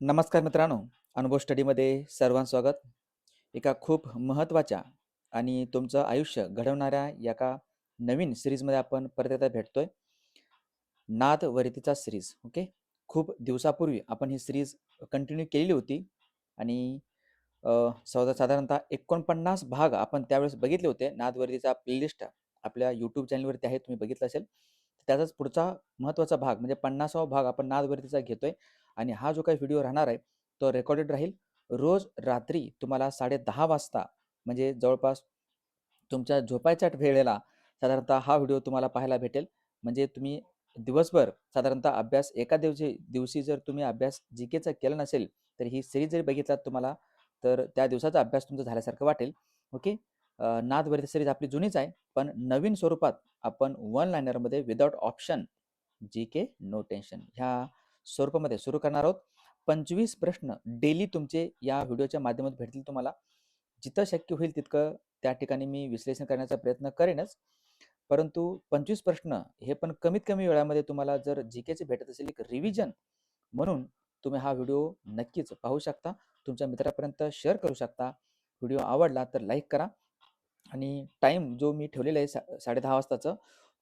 नमस्कार मित्रांनो, अनुभव स्टडीमध्ये सर्वांचं स्वागत. एका खूप महत्त्वाच्या आणि तुमचं आयुष्य घडवणाऱ्या एका नवीन सिरीजमध्ये आपण परत एकदा भेटतोय. नाद वरितीचा सिरीज ओके. खूप दिवसापूर्वी आपण ही सिरीज कंटिन्यू केलेली होती आणि सौदा साधारणतः 49 भाग आपण त्यावेळेस बघितले होते. नादवरितीचा प्लेलिस्ट आपल्या यूट्यूब चॅनलवरती आहे, तुम्ही बघितलं असेल. त्याचाच पुढचा महत्त्वाचा भाग म्हणजे 50वा भाग आपण नादवरितीचा घेतोय आणि हा जो काही व्हिडिओ राहणार आहे, तो रेकॉर्डेड राहील. रोज रात्री तुम्हाला साडेदहा वाजता म्हणजे जवळपास तुमच्या झोपायच्या वेळेला साधारणतः हा व्हिडिओ तुम्हाला पाहायला भेटेल. म्हणजे तुम्ही दिवसभर साधारणतः अभ्यास एका दिवशी दिवशी जर तुम्ही अभ्यास जी-केचा केला नसेल, तर ही सीरीज जरी बघितलात तुम्हाला, तर त्या दिवसाचा अभ्यास तुमचा झाल्यासारखं वाटेल. ओके. अ, नाद सीरीज आपली जुनीच आहे, पण नवीन स्वरूपात आपण one लायनरमध्ये without option G K no tension ह्या स्वरूपामध्ये सुरू करणार आहोत. 25 प्रश्न डेली तुमचे या व्हिडिओच्या माध्यमात भेटतील तुम्हाला. जिथं शक्य होईल तितकं त्या ठिकाणी मी विश्लेषण करण्याचा प्रयत्न करेनच. परंतु 25 प्रश्न हे पण कमीत कमी वेळामध्ये तुम्हाला जर जी-केचे भेटत असेल एक रिव्हिजन म्हणून तुम्ही हा व्हिडिओ नक्कीच पाहू शकता. तुमच्या मित्रापर्यंत शेअर करू शकता. व्हिडिओ आवडला तर लाईक करा आणि टाईम जो मी ठेवलेला आहे सा 10:30 वाजताचं,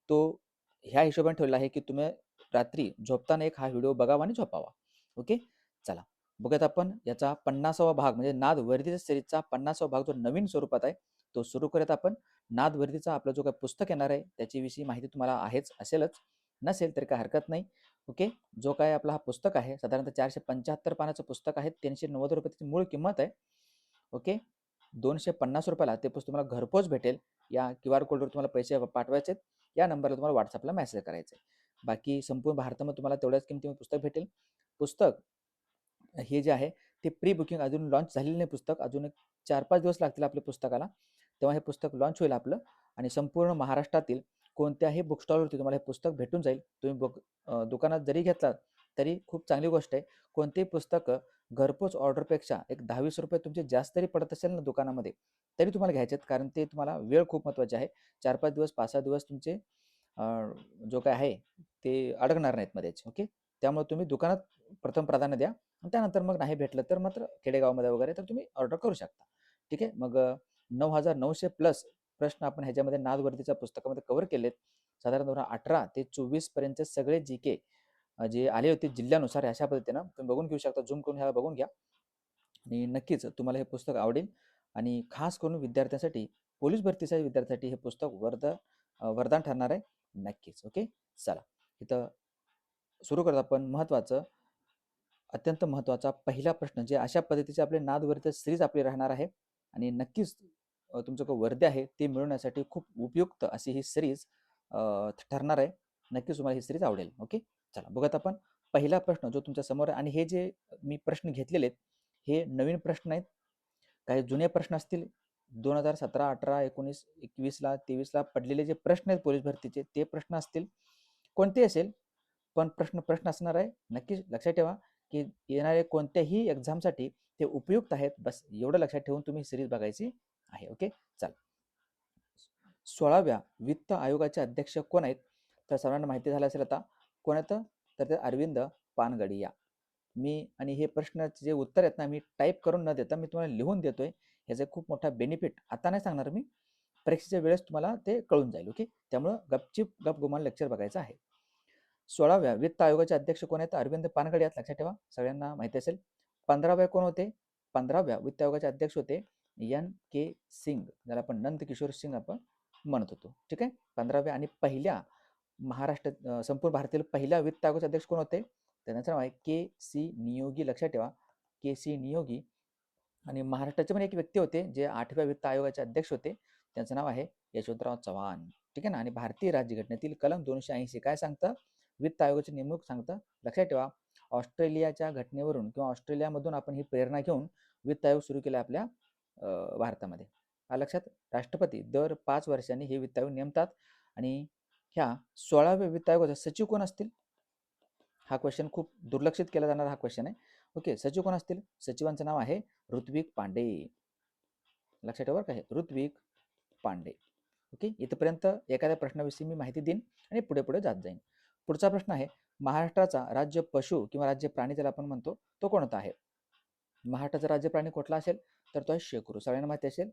तो ह्या हिशोबाने ठेवलेला आहे, की तुम्ही रात्री झोपताना एक हा व्हिडिओ बघावा आणि झोपावा. ओके. चला बघत आपण याचा 50वा भाग म्हणजे नाद वरितीच्या सीरीजचा 50वा भाग जो नवीन स्वरूपात आहे, तो सुरू करत आपण. नाद वर्धीचा आपलं जो काही पुस्तक येणार आहे, त्याच्याविषयी माहिती तुम्हाला आहेच असेलच. नसेल तरी काही हरकत नाही. ओके. जो काय आपला हा पुस्तक आहे, साधारणतः 475 पानाचं पुस्तक आहे. ₹390 त्याची मूळ किंमत आहे. ओके. दोनशे पन्नास रुपयाला ते पुस्तक तुम्हाला घरपोच भेटेल. या क्यू आर कोडवर तुम्हाला पैसे पाठवायचे आहेत. या नंबरला तुम्हाला व्हॉट्सअपला मेसेज करायचा आहे. बाकी संपूर्ण भारतामध्ये तुम्हाला तेवढ्याच किमतीमध्ये पुस्तक भेटेल. पुस्तक हे जे आहे, ते प्री बुकिंग अजून लॉन्च झालेलं नाही पुस्तक. अजून एक 4-5 दिवस लागतील आपल्या पुस्तकाला. तेव्हा हे पुस्तक लॉन्च होईल आपलं आणि संपूर्ण महाराष्ट्रातील कोणत्याही बुक स्टॉलवरती तुम्हाला हे पुस्तक भेटून जाईल. तुम्ही बुक दुकानात जरी घेतलात, तरी खूप चांगली गोष्ट आहे. कोणतेही पुस्तकं घरपोच ऑर्डरपेक्षा एक ₹10-20 तुमचे जास्त तरी पडत असेल ना दुकानामध्ये, तरी तुम्हाला घ्यायचे आहेत. कारण ते तुम्हाला वेळ खूप महत्त्वाची आहे. 4-5 दिवस, 5-6 दिवस तुमचे जो काय आहे, ते अडकणार नाहीत मध्येच. ओके. त्यामुळे तुम्ही दुकानात प्रथम प्राधान्य द्या आणि त्यानंतर मग नाही भेटलं तर मात्र खेडेगावामध्ये वगैरे तर तुम्ही ऑर्डर करू शकता. ठीक आहे. मग नऊ हजार नऊशे प्लस प्रश्न आपण ह्याच्यामध्ये नादवर्तीच्या पुस्तकामध्ये कव्हर केलेत. साधारण 2018 ते 24 पर्यंतचे सगळे जी-के जे आले होते जिल्ह्यानुसार अशा पद्धतीनं तुम्ही बघून घेऊ शकता. झूम करून ह्याला बघून घ्या. आणि नक्कीच तुम्हाला हे पुस्तक आवडेल आणि खास करून विद्यार्थ्यांसाठी, पोलीस भरतीसाठी विद्यार्थ्यांसाठी हे पुस्तक वरद वरदान ठरणार आहे. नक्कीच. ओके. चला इथं सुरू करत आपण महत्त्वाचं, अत्यंत महत्त्वाचा पहिला प्रश्न जे अशा पद्धतीचे आपले नाद वरिती सिरीज आपली राहणार आहे आणि नक्कीच तुमचं जो वर्दी आहे, ते मिळवण्यासाठी खूप उपयुक्त अशी ही सिरीज ठरणार आहे. नक्कीच तुम्हाला ही सिरीज आवडेल. ओके. चला बघत आपण. पहिला प्रश्न जो तुमच्यासमोर आहे आणि हे जे मी प्रश्न घेतलेले आहेत, हे नवीन प्रश्न आहेत. काही जुने प्रश्न असतील. 2017, 18, 19, 21ला, 23ला पडलेले जे प्रश्न आहेत पोलीस भरतीचे, ते प्रश्न असतील. कोणतेही असेल, पण प्रश्न प्रश्न असणार आहे. नक्कीच लक्षात ठेवा, की येणाऱ्या कोणत्याही एक्झामसाठी ते उपयुक्त आहेत. बस एवढं लक्षात ठेवून तुम्ही सिरीज बघायची आहे. ओके. चला. 16व्या वित्त आयोगाचे अध्यक्ष कोण आहेत? तर सर्वांना माहिती झालं असेल आता. कोण आहेत? तर ते अरविंद पानगडिया. मी आणि हे प्रश्नाचे जे उत्तर आहेत ना, मी टाईप करून न देता मी तुम्हाला लिहून देतोय. ह्याचा खूप मोठा बेनिफिट आता नाही सांगणार मी. परीक्षेच्या वेळेस तुम्हाला ते कळून जाईल. ओके. त्यामुळं गपचिप गप गुमान लेक्चर बघायचं आहे. 16व्या वित्त आयोगाचे अध्यक्ष कोण आहेत? अरविंद पानगडिया लक्षात ठेवा. सगळ्यांना माहिती असेल. 15व्या कोण होते? 15व्या वित्त आयोगाचे अध्यक्ष होते एन.के. सिंग. ज्याला आपण नंदकिशोर सिंग आपण म्हणत होतो. ठीक आहे. 15व्या आणि पहिल्या महाराष्ट्र संपूर्ण भारतातील पहिल्या वित्त आयोगाचे अध्यक्ष कोण होते? त्यांचं नाव आहे के.सी. नियोगी. लक्षात ठेवा. के सी नियोगी आणि महाराष्ट्राचे पण एक व्यक्ती होते, जे आठव्या वित्त आयोगाचे अध्यक्ष होते. त्यांचं नाव आहे यशवंतराव चव्हाण. ठीक आहे ना. आणि भारतीय राज्यघटनेतील कलम 280 काय सांगतं? वित्त आयोगाची नेमणूक सांगतं. लक्षात ठेवा. ऑस्ट्रेलियाच्या घटनेवरून किंवा ऑस्ट्रेलियामधून आपण ही प्रेरणा घेऊन वित्त आयोग सुरू केला आपल्या भारतामध्ये. लक्षात? राष्ट्रपती दर पाच वर्षांनी हे वित्त आयोग नेमतात आणि ह्या 16व्या वित्त आयोगाचा सचिव कोण असतील? हा क्वेश्चन खूप दुर्लक्षित केला जाणारा हा क्वेश्चन आहे. ओके. सचिव कोण असतील? सचिवांचं नाव आहे ऋत्विक पांडे. लक्षात ठेवा बरं का ऋत्विक पांडे. ओके. इथपर्यंत एखाद्या प्रश्नाविषयी मी माहिती देईन आणि पुढे-पुढे जात जाईन. पुढचा प्रश्न आहे महाराष्ट्राचा राज्य पशु किंवा राज्य प्राणी ज्याला आपण म्हणतो तो कोणता आहे महाराष्ट्राचा राज्य प्राणी कुठला असेल तर तो आहे शेकरू सगळ्यांना माहिती असेल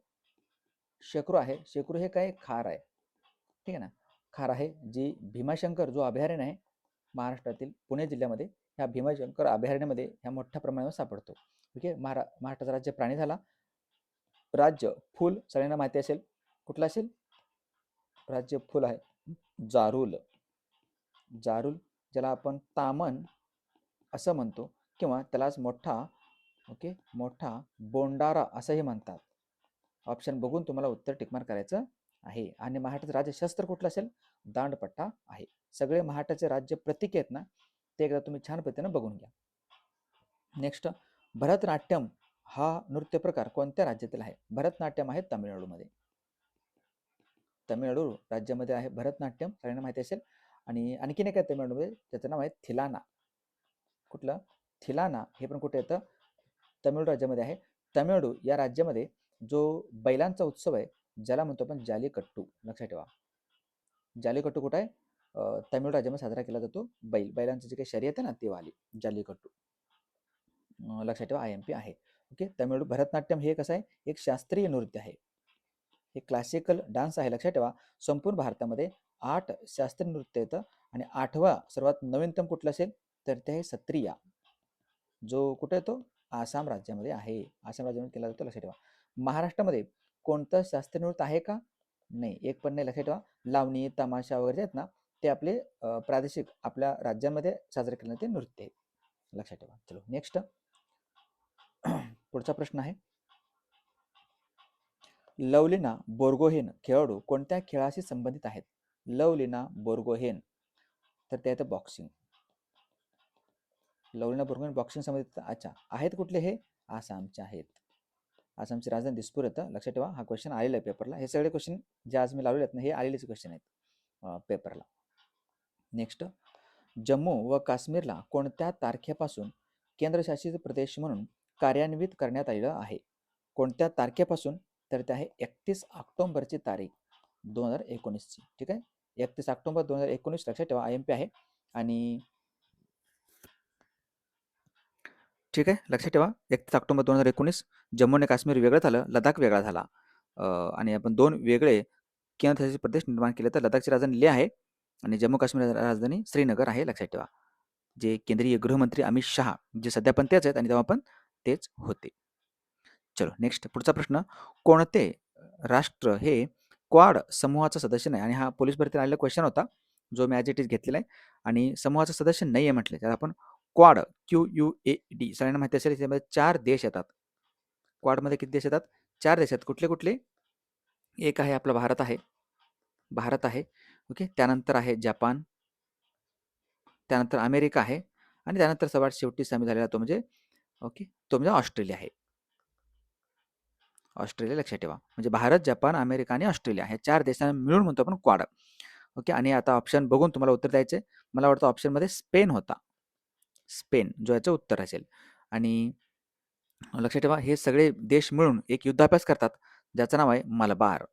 शेकरू आहे शेकरू हे काय खार आहे ठीक आहे ना खार आहे जी भीमाशंकर जो अभयारण्य आहे महाराष्ट्रातील पुणे जिल्ह्यामध्ये ह्या भीमाशंकर अभयारण्यामध्ये ह्या मोठ्या प्रमाणावर सापडतो. ओके महारा महाराष्ट्राचा राज्य प्राणी झाला. राज्य फुल सगळ्यांना माहिती असेल. कुठलं असेल? राज्य फुल आहे. जारुल. जारुल ज्याला आपण तामन असं म्हणतो किंवा त्यालाच मोठा ओके मोठा बोंडारा असंही म्हणतात. ऑप्शन बघून तुम्हाला उत्तर टिकमार करायचं आहे. आणि महाराष्ट्राचं राज्य शस्त्र कुठलं असेल? दांडपट्टा आहे. सगळे महाराष्ट्राचे राज्य प्रतीक आहेत ना? ते एकदा तुम्ही छान पद्धतीनं बघून घ्या. नेक्स्ट भरतनाट्यम हा नृत्य प्रकार कोणत्या राज्यातील आहे? भरतनाट्यम आहे तामिळनाडूमध्ये. तमिळनाडू राज्यामध्ये आहे भरतनाट्यम सगळ्यांना माहिती असेल. आणि आणखीन एक आहे तमिळनाडूमध्ये त्याचं नाव आहे थिलाना. कुठलं? थिलाना हे पण कुठे येतं? तमिळनाडू राज्यामध्ये आहे. तमिळनाडू या राज्यामध्ये जो बैलांचा उत्सव आहे ज्याला म्हणतो आपण जालीकट्टू. लक्षात ठेवा. जालीकट्टू कुठं आहे? तमिळ राज्यामध्ये साजरा केला जातो. बैल बैलांची जी काही शर्यत आहे ना ते वाली जालीकट्टू. लक्षात ठेवा आय एम पी आहे. ओके तमिळनाडू भरतनाट्यम हे कसं आहे? एक शास्त्रीय नृत्य आहे. हे क्लासिकल डान्स आहे लक्षात ठेवा. संपूर्ण भारतामध्ये आठ शास्त्रीय नृत्य येतं आणि आठवा सर्वात नवीनतम कुठलं असेल? तर ते आहे सत्रिया. जो कुठे येतो? आसाम राज्यामध्ये आहे. आसाम राज्यामध्ये केला जातो लक्षात ठेवा. महाराष्ट्रामध्ये कोणतं शास्त्रीय नृत्य आहे का? नाही. एक पण नाही लक्षात ठेवा. लावणी तमाशा वगैरे आहेत ना ते आपले प्रादेशिक आपल्या राज्यामध्ये साजरे करण्यात नृत्य आहे. लक्षात ठेवा. चलो नेक्स्ट पुढचा प्रश्न आहे. लवलिना बोर्गोहेन खेळाडू कोणत्या खेळाशी संबंधित आहेत? लवलिना बोर्गोहेन. तर ते येतं बॉक्सिंग लवलिना बोर्गोहेन बॉक्सिंग संबंधित अच्छा आहेत कुठले हे? आसामचे आहेत. आसामची राजधानी दिसपूर येतं. लक्षात ठेवा हा क्वेश्चन आलेला आहे पेपरला हे सगळे क्वेश्चन जे आज मी लावलेले आहेत ना हे आलेलेच क्वेश्चन आहेत पेपरला नेक्स्ट जम्मू व काश्मीरला कोणत्या तारखेपासून केंद्रशासित प्रदेश म्हणून कार्यान्वित करण्यात आलेलं आहे? कोणत्या तारखेपासून? तर ते आहे एकतीस ऑक्टोंबरची तारीख दोन हजार एकोणीसची ठीक आहे? एकतीस ऑक्टोंबर दोन हजार एकोणीस लक्षात ठेवा आय एम पी आहे. आणि ठीक आहे? लक्षात ठेवा एकतीस ऑक्टोबर दोन हजार एकोणीस जम्मू आणि काश्मीर वेगळं झालं लडाख वेगळा झाला. आणि आपण दोन वेगळे केंद्रशासित प्रदेश निर्माण केले तर लडाखची राजधानी ले आहे. आणि जम्मू काश्मीर राजधानी श्रीनगर आहे लक्षात ठेवा. जे केंद्रीय गृहमंत्री अमित शहा जे सध्या पण तेच आहेत आणि तेव्हा पण तेच होते. चलो नेक्स्ट पुढचा प्रश्न. कोणते राष्ट्र हे क्वाड समूहाचा सदस्य नाही? आणि हा पोलीस भरती आलेला क्वेश्चन होता जो मी ॲज इट इज घेतलेला आहे. आणि समूहाचा सदस्य नाही आहे म्हटले तर आपण quad Q U A D सगळ्यांना माहिती असेल त्याच्यामध्ये चार देश येतात. क्वाडमध्ये किती देश येतात? चार देश आहेत कुठले कुठले? एक आहे आपला भारत आहे. भारत आहे. ओके? त्यानंतर आहे जपान. त्यानंतर अमेरिका आहे आणि त्यानंतर सर्वात शेवटी सामील झालेला तो म्हणजे ओके? तो म्हणजे ऑस्ट्रेलिया आहे. ऑस्ट्रेलिया लक्षात ठेवा. म्हणजे भारत जपान अमेरिका आणि ऑस्ट्रेलिया ह्या चार देशांना मिळून म्हणतो आपण क्वाड ओके? आणि आता ऑप्शन बघून तुम्हाला उत्तर द्यायचे. मला वाटतं ऑप्शनमध्ये स्पेन होता. स्पेन जो याचं उत्तर असेल. आणि लक्षात ठेवा हे सगळे देश मिळून एक युद्धाभ्यास करतात. ज्याचं नाव आहे मलबार.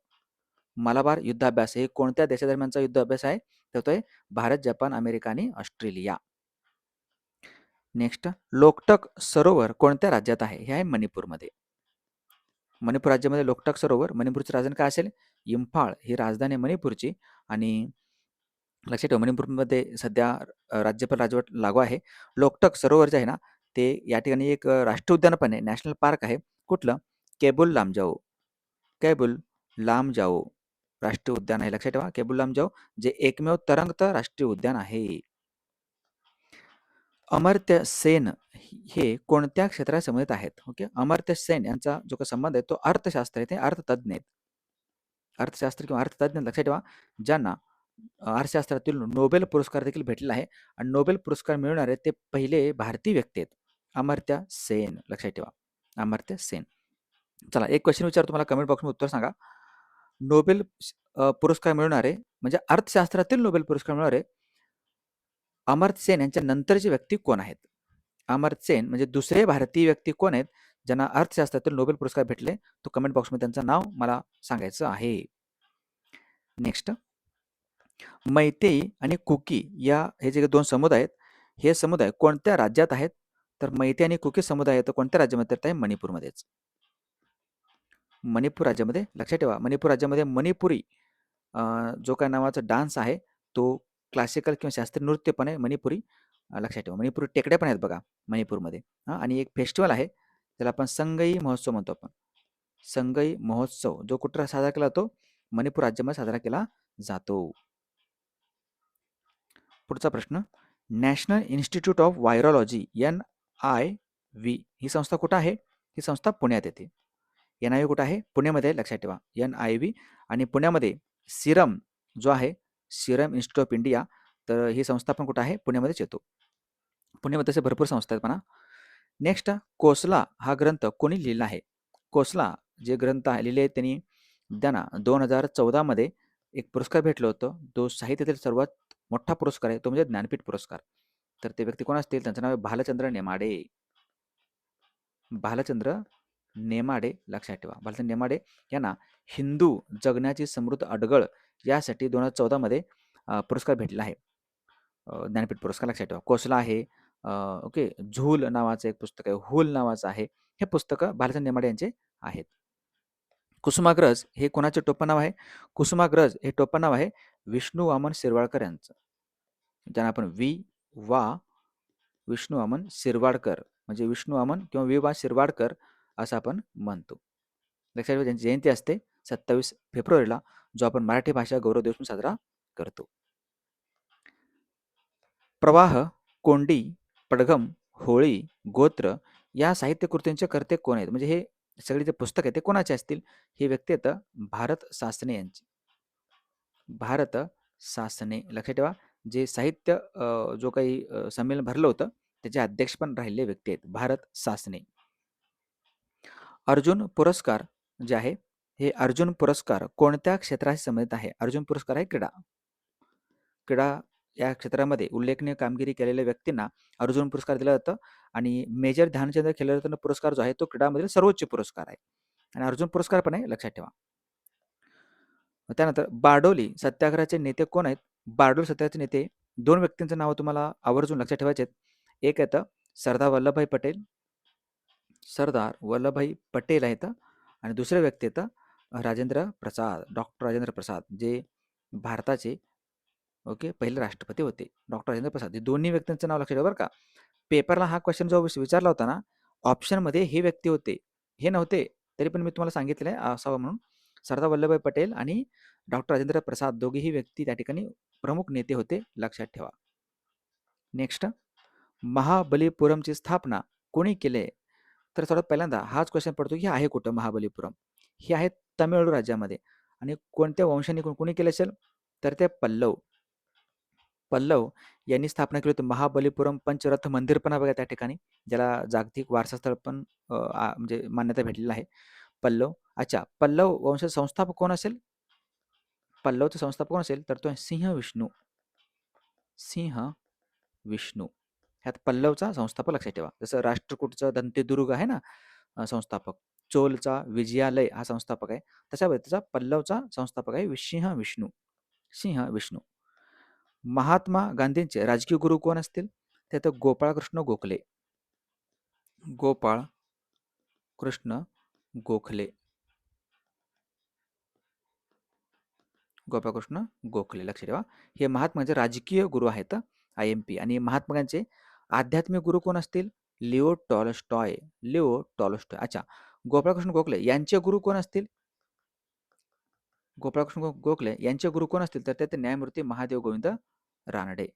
मलाबार युद्धाभ्यास हे कोणत्या देशादरम्यानचा युद्धाभ्यास आहे? तर तो आहे भारत जपान अमेरिका आणि ऑस्ट्रेलिया. नेक्स्ट लोकटक सरोवर कोणत्या राज्यात आहे? हे आहे मणिपूरमध्ये. मणिपूर राज्यामध्ये लोकटक सरोवर मणिपूरची राजधानी काय असेल? इम्फाळ ही राजधानी मणिपूरची आणि लक्षात ठेवा मणिपूरमध्ये सध्या राज्यपाल राजवट लागू आहे. लोकटक सरोवर जे आहे ना ते या ठिकाणी एक राष्ट्रीय उद्यान पण आहे नॅशनल पार्क आहे. कुठलं? केबुल लामजाओ. केबुल लामजाओ. राष्ट्रीय उद्यान आहे. लक्षात ठेवा केबुल जे एकमेव तरंगत राष्ट्रीय उद्यान आहे. अमर्त्य सेन हे कोणत्या क्षेत्रात संबंधित आहेत? ओके? अमर्त्य सेन यांचा जो काही संबंध आहे तो अर्थशास्त्र आहे ते अर्थतज्ञ आहेत. अर्थशास्त्र किंवा अर्थतज्ञ लक्षात ठेवा ज्यांना अर्थशास्त्रातील नोबेल पुरस्कार देखील भेटलेला आहे आणि नोबेल पुरस्कार मिळवणारे ते पहिले भारतीय व्यक्ती आहेत. अमर्त्य सेन लक्षात ठेवा अमर्त्य सेन चला एक क्वेश्चन विचार तुम्हाला कमेंट बॉक्समध्ये उत्तर सांगा. नोबेल पुरस्कार मिळवणारे म्हणजे अर्थशास्त्रातील नोबेल पुरस्कार मिळवणारे अमर्त्य सेन यांच्या नंतरचे व्यक्ती कोण आहेत? अमर्त्य सेन म्हणजे दुसरे भारतीय व्यक्ती कोण आहेत ज्यांना अर्थशास्त्रातील नोबेल पुरस्कार भेटले? तो कमेंट बॉक्समध्ये त्यांचं नाव मला सांगायचं आहे. नेक्स्ट मैतेई आणि कुकी या हे जे दोन समुदाय आहेत हे समुदाय कोणत्या राज्यात आहेत? तर मैतेई आणि कुकी समुदाय तर कोणत्या राज्यामध्ये? तर मणिपूरमध्येच. मणिपूर राज्यामध्ये लक्षात ठेवा मणिपूर राज्यामध्ये मणिपुरी जो काय नावाचा डान्स आहे तो क्लासिकल किंवा शास्त्रीय नृत्य पण आहे मणिपुरी लक्षात ठेवा. मणिपुरी टेकड्या पण आहेत बघा मणिपूरमध्ये. हां आणि एक फेस्टिवल आहे त्याला आपण संगई महोत्सव म्हणतो आपण. संगई महोत्सव जो कुठं साजरा केला जातो मणिपूर राज्यामध्ये साजरा केला जातो. पुढचा प्रश्न national institute of virology N I V ही संस्था कुठं आहे? ही संस्था पुण्यात येते. एन आय व्ही कुठं आहे? पुण्यामध्ये लक्षात ठेवा. एन आय व्ही आणि पुण्यामध्ये सिरम जो आहे सिरम इन्स्टिट्यूट ऑफ इंडिया तर ही संस्था पण कुठं आहे? पुण्यामध्येच येतो. पुण्यामध्ये तसे भरपूर संस्था आहेत म्हणा. नेक्स्ट कोसला हा ग्रंथ कोणी लिहिला आहे? कोसला जे ग्रंथ आहे लिहिले आहेत त्यांनी त्यांना दोन हजार चौदामध्ये एक पुरस्कार भेटलं होतं. तो साहित्यातील सर्वात मोठा पुरस्कार आहे तो म्हणजे ज्ञानपीठ पुरस्कार. तर ते व्यक्ती कोण असतील? त्यांचं नाव आहे भालचंद्र नेमाडे. भालचंद्र नेमाडे लक्षात ठेवा. भालचंद्र नेमाडे यांना हिंदू जगण्याची समृद्ध अडगळ यासाठी दोन हजार चौदामध्ये पुरस्कार भेटला आहे. ज्ञानपीठ पुरस्कार लक्षात ठेवा. कोसला आहे ओके झूल नावाचं एक पुस्तक आहे हुल नावाचं आहे. हे पुस्तकं भालचंद्र नेमाडे यांचे आहेत. कुसुमाग्रज हे कोणाचे टोपनाव आहे? कुसुमाग्रज हे टोपनाव आहे विष्णू वामन शिरवाडकर यांचं. ज्यांना आपण वी वा विष्णू वामन शिरवाडकर म्हणजे विष्णू वामन किंवा वी वा शिरवाडकर असं आपण म्हणतो. लक्षात ठेवा त्यांची जयंती असते सत्तावीस फेब्रुवारीला जो आपण मराठी भाषा गौरव दिवस साजरा करतो. प्रवाह कोंडी पडघम होळी गोत्र या साहित्य कृतींचे कर्ते कोण आहेत? म्हणजे हे सगळे जे पुस्तक आहे ते कोणाचे असतील? ही व्यक्ती आहेत भारत सासने यांची. भारत सासने लक्षात ठेवा जे साहित्य जो काही संमेलन भरलं होतं त्याचे अध्यक्ष पण राहिलेले व्यक्ती आहेत. भारत सासने अर्जुन पुरस्कार जे आहे हे अर्जुन पुरस्कार कोणत्या क्षेत्राशी संबंधित आहे? अर्जुन पुरस्कार आहे क्रीडा. क्रीडा या क्षेत्रामध्ये उल्लेखनीय कामगिरी केलेल्या व्यक्तींना अर्जुन पुरस्कार दिला जातं आणि मेजर ध्यानचंद्र खेलरत्न पुरस्कार जो आहे तो क्रीडामधील सर्वोच्च पुरस्कार आहे. आणि अर्जुन पुरस्कार पण आहे लक्षात ठेवा. त्यानंतर बारडोली सत्याग्रहाचे नेते कोण आहेत? बारडोली सत्याग्रहाचे नेते दोन व्यक्तींचं नाव तुम्हाला आवर्जून लक्षात ठेवायचे आहेत. एक येतं सरदार वल्लभभाई पटेल सरदार वल्लभभाई पटेल आहेत. आणि दुसरे व्यक्ती आहेत राजेंद्र प्रसाद डॉक्टर राजेंद्र प्रसाद जे भारताचे ओके पहिले राष्ट्रपती होते. डॉक्टर राजेंद्र प्रसाद. हे दोन्ही व्यक्तींचं नाव लक्षात ठेवा बरं का. पेपरला हा क्वेश्चन जो विचारला होता ना ऑप्शनमध्ये हे व्यक्ती होते. हे नव्हते. तरी पण मी तुम्हाला सांगितलेलं आहे असावं म्हणून. सरदार वल्लभभाई पटेल आणि डॉक्टर राजेंद्र प्रसाद दोघेही व्यक्ती त्या ठिकाणी प्रमुख नेते होते लक्षात ठेवा. नेक्स्ट महाबलीपुरमची स्थापना कोणी केले? तर सर्वात पहिल्यांदा हाच क्वेश्चन पडतो की आहे कुठं महाबलीपुरम? हे आहे तमिळनाडू राज्यामध्ये. आणि कोणत्या वंशाने कोणी केले असेल? तर ते पल्लव. पल्लव यांनी स्थापना केली होती महाबलीपुरम पंचरथ मंदिर पण बघा त्या ठिकाणी ज्याला जागतिक वारसास्थळ पण म्हणजे मान्यता भेटलेलं आहे. पल्लव. अच्छा पल्लव वंश संस्थापक कोण असेल? पल्लवचा संस्थापक कोण असेल? तर तो सिंह विष्णू. सिंह विष्णू. ह्यात पल्लवचा संस्थापक लक्षात ठेवा. जसं राष्ट्रकूटचं दंतेदुर्ग आहे ना संस्थापक. चोलचा विजयालय हा संस्थापक आहे. तशा पद्धतीचा पल्लवचा संस्थापक आहे सिंह विष्णू. सिंह विष्णू. महात्मा गांधींचे राजकीय गुरु कोण असतील? ते तर गोपाळकृष्ण गोखले. गोपाळ कृष्ण गोखले. गोपाळकृष्ण गोखले. लक्ष ठेवा. हे महात्माचे राजकीय गुरु आहेत आय एम पी. आणि महात्मा गांधीचे आध्यात्मिक गुरु कोण असतील? Leo Tolstoy Leo Tolstoy. अच्छा गोपाळकृष्ण गोखले यांचे गुरु कोण असतील? गोपाळकृष्ण गोखले यांचे गुरु कोण असतील? तर ते न्यायमूर्ती महादेव गोविंद रानडे.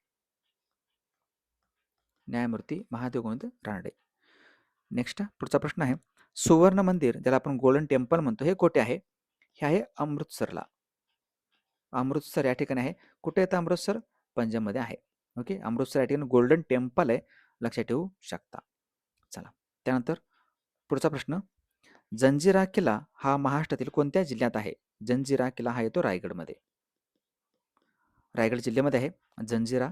न्यायमूर्ती महादेव गोविंद रानडे. नेक्स्ट पुढचा प्रश्न आहे. सुवर्ण मंदिर ज्याला आपण गोल्डन टेम्पल म्हणतो हे कोठे आहे? हे आहे अमृतसरला. अमृतसर या ठिकाणी आहे. कुठे येतं अमृतसर? पंजाबमध्ये आहे. ओके? अमृतसर या ठिकाणी गोल्डन टेम्पल आहे. लक्षात ठेवू शकता. चला. त्यानंतर पुढचा प्रश्न. जंजिरा किल्ला हा महाराष्ट्रातील कोणत्या जिल्ह्यात आहे? जंजिरा किल्ला हा येतो रायगडमध्ये. रायगड जिल्ह्यामध्ये आहे. जंजिरा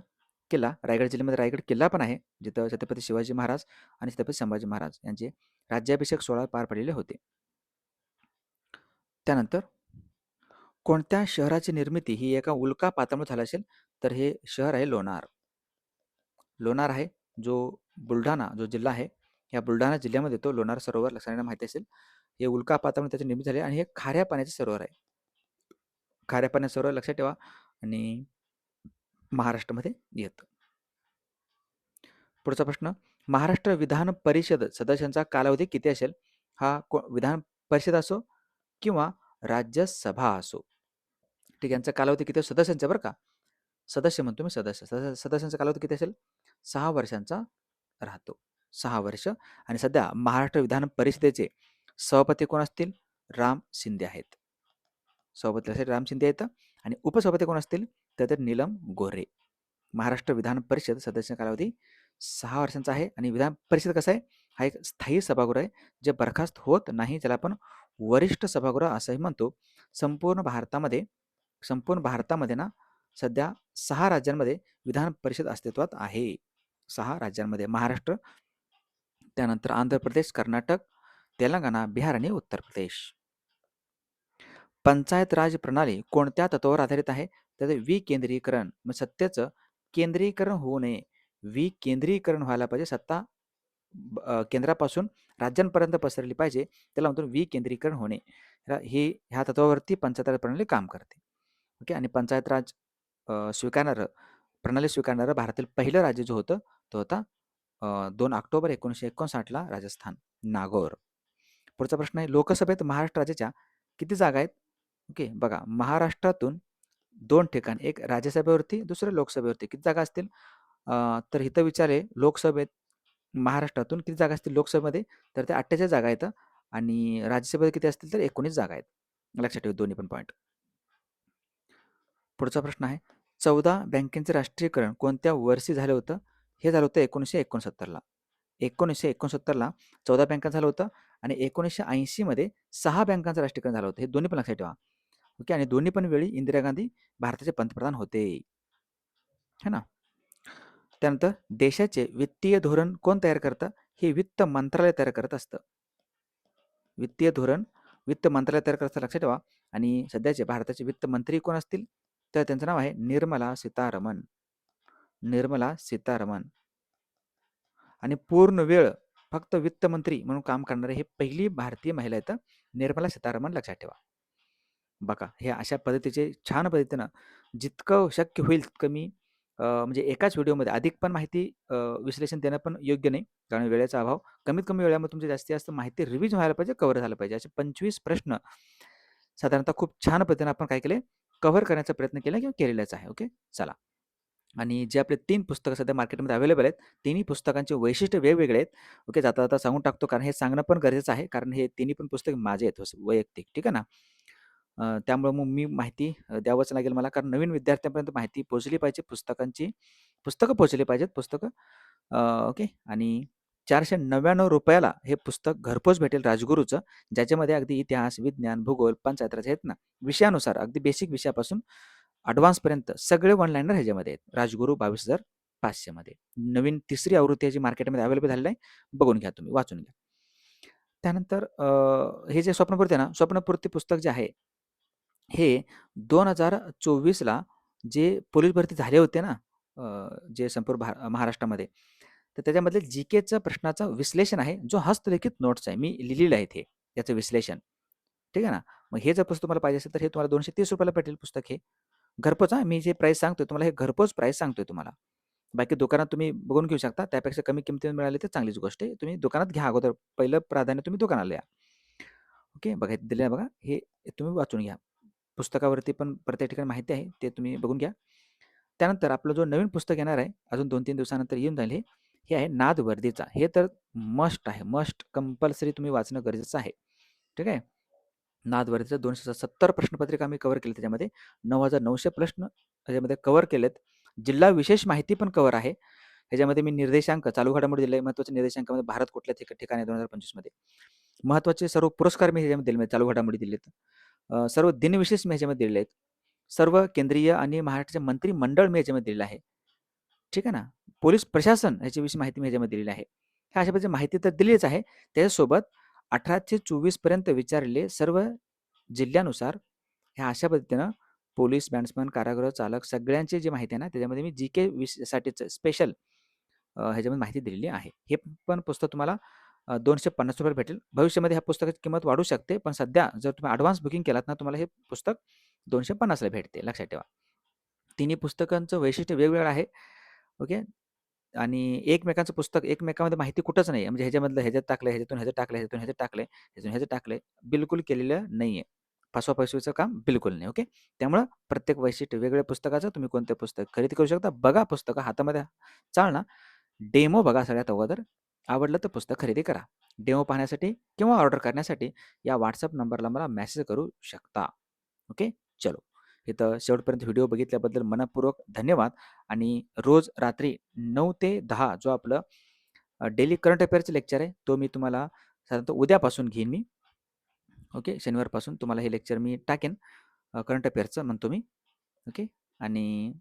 किल्ला रायगड जिल्ह्यामध्ये रायगड किल्ला पण आहे जिथं छत्रपती शिवाजी महाराज आणि छत्रपती संभाजी महाराज यांचे राज्याभिषेक सोहळा पार पडलेले होते. त्यानंतर कोणत्या शहराची निर्मिती ही एका उल्का पातामुळे झाली असेल? तर हे शहर आहे लोणार. लोणार आहे जो बुलढाणा जो जिल्हा आहे या बुलढाणा जिल्ह्यामध्ये तो लोणार सरोवर लक्षात माहिती असेल. हे उल्कापातामुळे त्याचे निर्मित झाले आणि हे खाऱ्या पाण्याचे सरोवर आहे. खाऱ्या पाण्याचे सरोवर लक्षात ठेवा आणि महाराष्ट्रामध्ये येतं. पुढचा प्रश्न महाराष्ट्र विधान परिषद सदस्यांचा कालावधी किती असेल? हा विधान परिषद असो किंवा राज्यसभा असो. ठीक आहे यांचा कालावधी किती सदस्यांचा बरं का. सदस्य म्हणतो मी सदस्य सदस्यांचा कालावधी किती असेल? सहा वर्षांचा राहतो. सहा वर्ष आणि सध्या महाराष्ट्र विधान परिषदेचे सभापती कोण असतील? राम शिंदे आहेत. सभापती राम शिंदे आहेत आणि उपसभापती कोण असतील? तर नीलम गोरे महाराष्ट्र विधान परिषद सदस्य कालावधी सहा वर्षांचा आहे आणि विधान परिषद कसं आहे? हा एक स्थायी सभागृह आहे. जे बरखास्त होत नाही ज्याला आपण वरिष्ठ सभागृह असंही म्हणतो. संपूर्ण भारतामध्ये संपूर्ण भारतामध्ये ना सध्या सहा राज्यांमध्ये विधान परिषद अस्तित्वात आहे. सहा राज्यांमध्ये महाराष्ट्र त्यानंतर आंध्र प्रदेश कर्नाटक तेलंगणा बिहार आणि उत्तर प्रदेश. पंचायत राज प्रणाली कोणत्या तत्वावर आधारित आहे? तर विकेंद्रीकरण मग सत्तेचं केंद्रीकरण होऊ नये. विकेंद्रीकरण व्हायला पाहिजे सत्ता केंद्रापासून राज्यांपर्यंत पसरली पाहिजे त्याला म्हणतो विकेंद्रीकरण होणे. हे ह्या तत्वावरती पंचायत राज प्रणाली काम करते. ओके? आणि पंचायत राज स्वीकारणारं प्रणाली स्वीकारणारं भारतातील पहिलं राज्य जो होतं तो होता दोन ऑक्टोबर एकोणीसशे एकोणसाठला राजस्थान नागौर. पुढचा प्रश्न आहे लोकसभेत महाराष्ट्र राज्याच्या किती जागा आहेत? ओके बघा महाराष्ट्रातून दोन ठिकाण एक राज्यसभेवरती दुसरं लोकसभेवरती किती जागा असतील? तर इथं विचारे लोकसभेत महाराष्ट्रातून किती जागा असतील लोकसभेमध्ये? तर ते अठ्ठेचाळीस जागा आहेत आणि राज्यसभेत किती असतील तर एकोणीस जागा आहेत. लक्षात ठेवा दोन्ही पण पॉईंट पुढचा प्रश्न आहे चौदा बँकेचे राष्ट्रीयकरण कोणत्या वर्षी झालं होतं? हे झालं होतं एकोणीसशे एकोणसत्तरला एकोणीसशे एकोणसत्तरला चौदा बँका झालं होतं आणि एकोणीसशे ऐंशीमध्ये सहा बँकांचं राष्ट्रीयकरण झालं होतं. हे दोन्ही पण लक्षात ठेवा. ओके? आणि दोन्ही पण वेळी इंदिरा गांधी भारताचे पंतप्रधान होते. है ना? त्यानंतर देशाचे वित्तीय धोरण कोण तयार करतं? हे वित्त मंत्रालय तयार करत असतं. वित्तीय धोरण वित्त मंत्रालय तयार करत लक्षात ठेवा. आणि सध्याचे भारताचे वित्त मंत्री कोण असतील? तर त्यांचं नाव आहे निर्मला सीतारमण निर्मला सीतारामन आणि पूर्ण वेळ फक्त वित्तमंत्री म्हणून काम करणारे हे पहिली भारतीय महिला आहेत निर्मला सीतारामन लक्षात ठेवा. बघा हे अशा पद्धतीचे छान पद्धतीनं जितकं शक्य होईल तितकं मी म्हणजे एकाच व्हिडिओमध्ये अधिक पण माहिती विश्लेषण देणं पण योग्य नाही. कारण वेळेचा अभाव कमीत कमी वेळामध्ये तुमची जास्तीत जास्त माहिती रिव्हिज व्हायला पाहिजे कव्हर झालं पाहिजे. असे पंचवीस प्रश्न साधारणतः खूप छान पद्धतीने आपण काय केले? कव्हर करण्याचा प्रयत्न केला किंवा केलेलाच आहे ओके? चला. आणि जे आपले तीन पुस्तकं सध्या मार्केटमध्ये अवेलेबल आहेत तिन्ही पुस्तकांचे वैशिष्ट्य वेगवेगळे आहेत. ओके जाता जाता सांगून टाकतो कारण हे सांगणं पण गरजेचं आहे कारण हे तिन्ही पण पुस्तक माझे आहेत वैयक्तिक ठीक आहे ना? त्यामुळे मग मी माहिती द्यावंच लागेल मला कारण नवीन विद्यार्थ्यांपर्यंत माहिती पोहोचली पाहिजे पुस्तकांची पुस्तकं पोहोचली पाहिजेत पुस्तकं. ओके आणि चारशे नव्याण्णव रुपयाला हे पुस्तक घरपोच भेटेल राजगुरूचं ज्याच्यामध्ये अगदी इतिहास विज्ञान भूगोल पंचायत आहेत ना? विषयानुसार अगदी बेसिक विषयापासून ॲडव्हान्सपर्यंत सगळे वन लाईनर ह्याच्यामध्ये आहेत. राजगुरू बावीस हजार पाचशेमध्ये नवीन तिसरी आवृत्ती ह्याची मार्केटमध्ये अवेलेबल झालेली आहे बघून घ्या तुम्ही वाचून घ्या. त्यानंतर हे जे स्वप्नपूर्ती ना स्वप्नपूर्ती पुस्तक जे आहे हे दोन हजार चोवीसला जे पोलीस भरती झाले होते ना जे संपूर्ण महाराष्ट्रामध्ये तर त्याच्यामधले जी केचं प्रश्नाचं विश्लेषण आहे जो हस्तलिखित नोट्स आहे. मी लिहिलेलं आहे ते याचं विश्लेषण. ठीक आहे ना? मग हे जर पुस्तक तुम्हाला पाहिजे असेल तर हे तुम्हाला दोनशे तीस रुपयाला भेटेल पुस्तक हे. घरपोच हा मी जे प्राईस सांगतोय तुम्हाला हे घरपोच प्राईस सांगतोय तुम्हाला. बाकी दुकानात तुम्ही बघून घेऊ शकता त्यापेक्षा कमी किमतीत मिळाली तर चांगलीच गोष्ट आहे. तुम्ही दुकानात घ्या अगोदर पहिलं प्राधान्य तुम्ही दुकानाला या ओके बघा दिल्या बघा हे तुम्ही वाचून घ्या. पुस्तकावरती पण प्रत्येक ठिकाणी माहिती आहे ते तुम्ही बघून घ्या. त्यानंतर आपलं जो नवीन पुस्तक येणार आहे अजून दोन तीन दिवसानंतर येऊन जाईल हे आहे नाद वर्दीचा. हे तर मस्ट आहे मस्ट कंपल्सरी तुम्ही वाचणं गरजेचं आहे. ठीक आहे? नादवर्दीचं दोनशे सत्तर प्रश्नपत्रिका मी कव्हर केली त्याच्यामध्ये. नऊ हजार नऊशे प्रश्न त्याच्यामध्ये कव्हर केलेत. जिल्हा विशेष माहिती पण कव्हर आहे. ह्याच्यामध्ये मी निर्देशांक चालू घडामोडी दिले महत्त्वाचे निर्देशांकामध्ये भारत कुठल्या ठिकाणी दोन हजार पंचवीसमध्ये महत्त्वाचे सर्व पुरस्कार मी ह्याच्यामध्ये दिले चालू घडामोडी दिलेत. सर्व दिनविशेष मी ह्याच्यामध्ये दिलेले आहेत. सर्व केंद्रीय आणि महाराष्ट्राचे मंत्रिमंडळ मी ह्याच्यामध्ये दिलेलं आहे. ठीक आहे ना? पोलीस प्रशासन ह्याच्याविषयी माहिती मी ह्याच्यामध्ये दिलेली आहे. ह्या अशा प्रकारची माहिती तर दिलीच आहे. त्याच्यासोबत अठराशे चोवीसपर्यंत विचारलेले सर्व जिल्ह्यानुसार ह्या अशा पद्धतीनं पोलीस, बॅट्समन, कारागृह चालक सगळ्यांची जी माहिती आहे ना, त्याच्यामध्ये मी जी-के साठीच स्पेशल ह्याच्यामध्ये माहिती दिलेली आहे. हे पण पुस्तक तुम्हाला दोनशे पन्नास रुपये भेटेल. भविष्यामध्ये ह्या पुस्तकाची किंमत वाढू शकते, पण सध्या जर तुम्ही ॲडव्हान्स बुकिंग केलात ना, तुम्हाला हे पुस्तक दोनशे पन्नासला भेटते, लक्षात ठेवा. तिन्ही पुस्तकांचं वैशिष्ट्य वेगवेगळं आहे. ओके. आणि एकमेकांचं पुस्तक एकमेकांमध्ये माहिती कुठंच नाही आहे. म्हणजे ह्याच्यामधलं ह्याच्यात टाकलं ह्याच्यातून ह्याच्यात टाकलं ह्याच्यातून ह्याच्यात टाकले ह्याच्यातून ह्याच्यात टाकले बिलकुल केलेलं नाही फसवा-फसवीचं काम बिलकुल नाही. ओके. त्यामुळं प्रत्येक वैशिष्ट्य वेगवेगळ्या पुस्तकाचं तुम्ही कोणते पुस्तक खरेदी करू शकता. बघा पुस्तकं हातामध्ये चालना. डेमो बघा सगळ्यात अगोदर. आवडलं तर पुस्तक खरेदी करा. डेमो पाहण्यासाठी किंवा ऑर्डर करण्यासाठी या व्हॉट्सअप नंबरला मला मेसेज करू शकता. ओके. चलो. इथं शेवटपर्यंत व्हिडिओ बघितल्याबद्दल मनपूर्वक धन्यवाद आणि रोज रात्री नऊ ते दहा जो आपलं डेली करंट अफेअरचं लेक्चर आहे, तो मी तुम्हाला साधारणतः उद्यापासून घेईन मी. ओके. शनिवारपासून तुम्हाला हे लेक्चर मी टाकेन. करंट अफेअरचं म्हणतो मी. ओके. आणि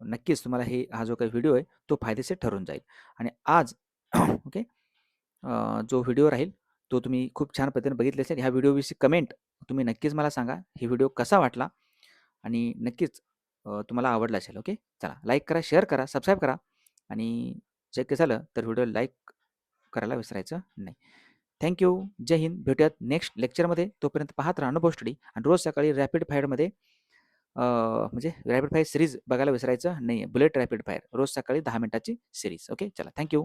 नक्कीच तुम्हाला हे हा जो काही व्हिडिओ आहे, तो फायदेशीर ठरून जाईल. आणि आज ओके. जो व्हिडिओ राहील, तो तुम्ही खूप छान पद्धतीने बघितले असेल. ह्या व्हिडिओविषयी कमेंट तुम्ही नक्कीच मला सांगा. हे व्हिडिओ कसा वाटला? आणि नक्कीच अ, तुम्हाला आवडला असेल. ओके. चला लाईक करा, शेअर करा, सबस्क्राईब करा आणि शक्य झालं तर व्हिडिओ लाईक करायला विसरायचं नाही. Thank you. जय हिंद. भेटूयात नेक्स्ट लेक्चरमध्ये. तोपर्यंत पाहत राहा अनुभव स्टडी आणि रोज सकाळी रॅपिड फायरमध्ये अ, म्हणजे रॅपिड फायर सीरीज बघायला विसरायचं नाहीये. बुलेट रॅपिड फायर रोज सकाळी 10 मिनिटाची सीरीज. ओके. चला थँक यू.